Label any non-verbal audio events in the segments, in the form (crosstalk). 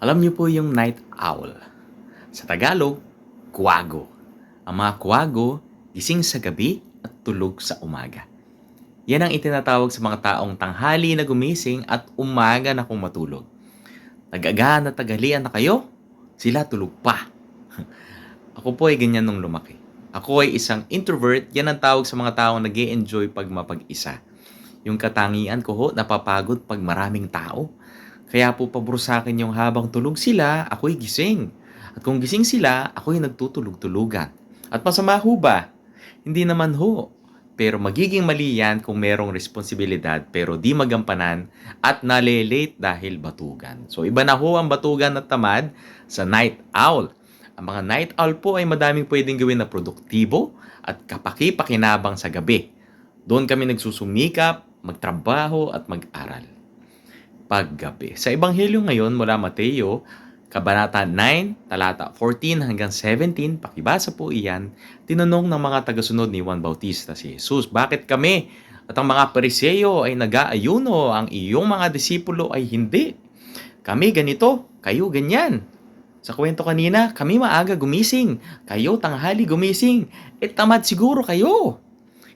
Alam niyo po yung night owl. Sa Tagalog, kuwago. Ang mga kuwago, gising sa gabi at tulog sa umaga. Yan ang itinatawag sa mga taong tanghali na gumising at umaga na kung matulog. Nag-aga na tagalian na kayo, sila tulog pa. (laughs) Ako po ay ganyan nung lumaki. Ako ay isang introvert, yan ang tawag sa mga taong nag enjoy pag mapag-isa. Yung katangian ko ho, napapagod pag maraming tao. Kaya po pabor sa akin yung habang tulog sila, ako'y gising. At kung gising sila, ako'y nagtutulog-tulugan. At masama ho ba? Hindi naman ho. Pero magiging mali yan kung merong responsibilidad pero di magampanan at nalelate dahil batugan. So iba na ho ang batugan at tamad sa night owl. Ang mga night owl po ay madaming pwedeng gawin na produktibo at kapaki-pakinabang sa gabi. Doon kami nagsusumikap, magtrabaho at mag-aral. Paggabi. Sa Ebanghelyo ngayon mula Mateo, Kabanata 9, talata 14 hanggang 17, pakibasa po iyan, tinanong ng mga tagasunod ni Juan Bautista si Jesus, bakit kami at ang mga pariseyo ay nag-aayuno, ang iyong mga disipulo ay hindi? Kami ganito, kayo ganyan. Sa kwento kanina, kami maaga gumising, kayo tanghali gumising, eh tamad siguro kayo.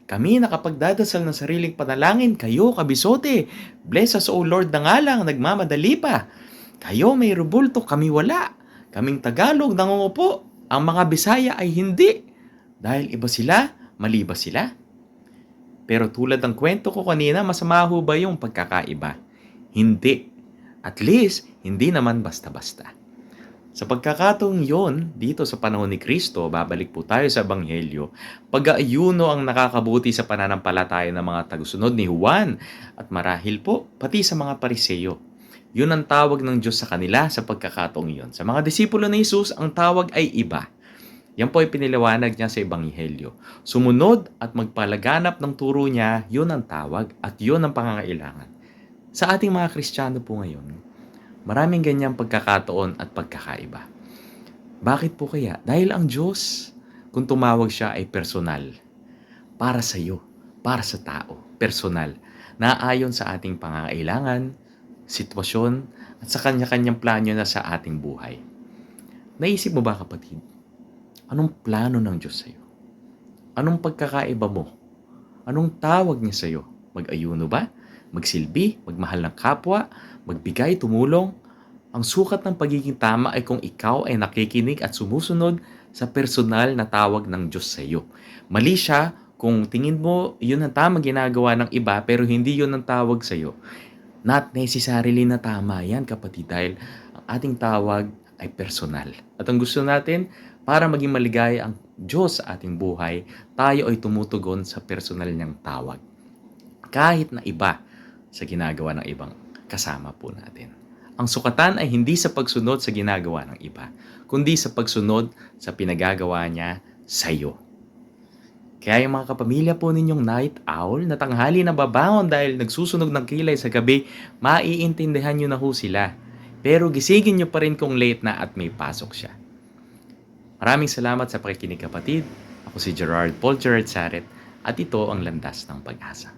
Kami nakapagdadasal ng sariling panalangin, kayo kabisote. Bless us, O Lord, na nga lang, nagmamadali pa. Kayo may rubulto, kami wala. Kaming Tagalog nangungupo. Ang mga Bisaya ay hindi. Dahil iba sila, mali ba sila? Pero tulad ng kwento ko kanina, masama ho ba yung pagkakaiba? Hindi. At least, hindi naman basta-basta. Sa pagkakataong yon, dito sa panahon ni Kristo, babalik po tayo sa Ebanghelyo, pag-aayuno ang nakakabuti sa pananampalataya ng mga tagusunod ni Juan at marahil po pati sa mga pariseyo. Yun ang tawag ng Diyos sa kanila sa pagkakataong yon. Sa mga disipulo ni Jesus, ang tawag ay iba. Yan po ay piniliwanag niya sa Ebanghelyo. Sumunod at magpalaganap ng turo niya, yun ang tawag at yun ang pangangailangan. Sa ating mga Kristiyano po ngayon, maraming ganyang pagkakataon at pagkakaiba. Bakit po kaya? Dahil ang Diyos, kung tumawag siya ay personal. Para sa iyo, para sa tao, personal. Naayon sa ating pangangailangan, sitwasyon, at sa kanya-kanyang plano na sa ating buhay. Naisip mo ba kapatid? Anong plano ng Diyos sa iyo? Anong pagkakaiba mo? Anong tawag niya sa iyo? Mag-ayuno ba? Magsilbi? Magmahal ng kapwa? Magbigay? Tumulong? Ang sukat ng pagiging tama ay kung ikaw ay nakikinig at sumusunod sa personal na tawag ng Diyos sa iyo. Mali siya kung tingin mo yun ang tama ginagawa ng iba pero hindi yun ang tawag sa iyo. Not necessarily na tama yan kapatid dahil ang ating tawag ay personal. At ang gusto natin, para maging maligaya ang Diyos sa ating buhay, tayo ay tumutugon sa personal niyang tawag. Kahit na iba sa ginagawa ng ibang kasama po natin. Ang sukatan ay hindi sa pagsunod sa ginagawa ng iba, kundi sa pagsunod sa pinagagawa niya sa iyo. Kaya yung mga kapamilya po ninyong night owl na tanghali na babangon dahil nagsusunog ng kilay sa gabi, maiintindihan nyo na ho sila. Pero gisingin nyo pa rin kung late na at may pasok siya. Maraming salamat sa pakikinig kapatid. Ako si Gerard Paul Gerard Saret at ito ang Landas ng Pag-asa.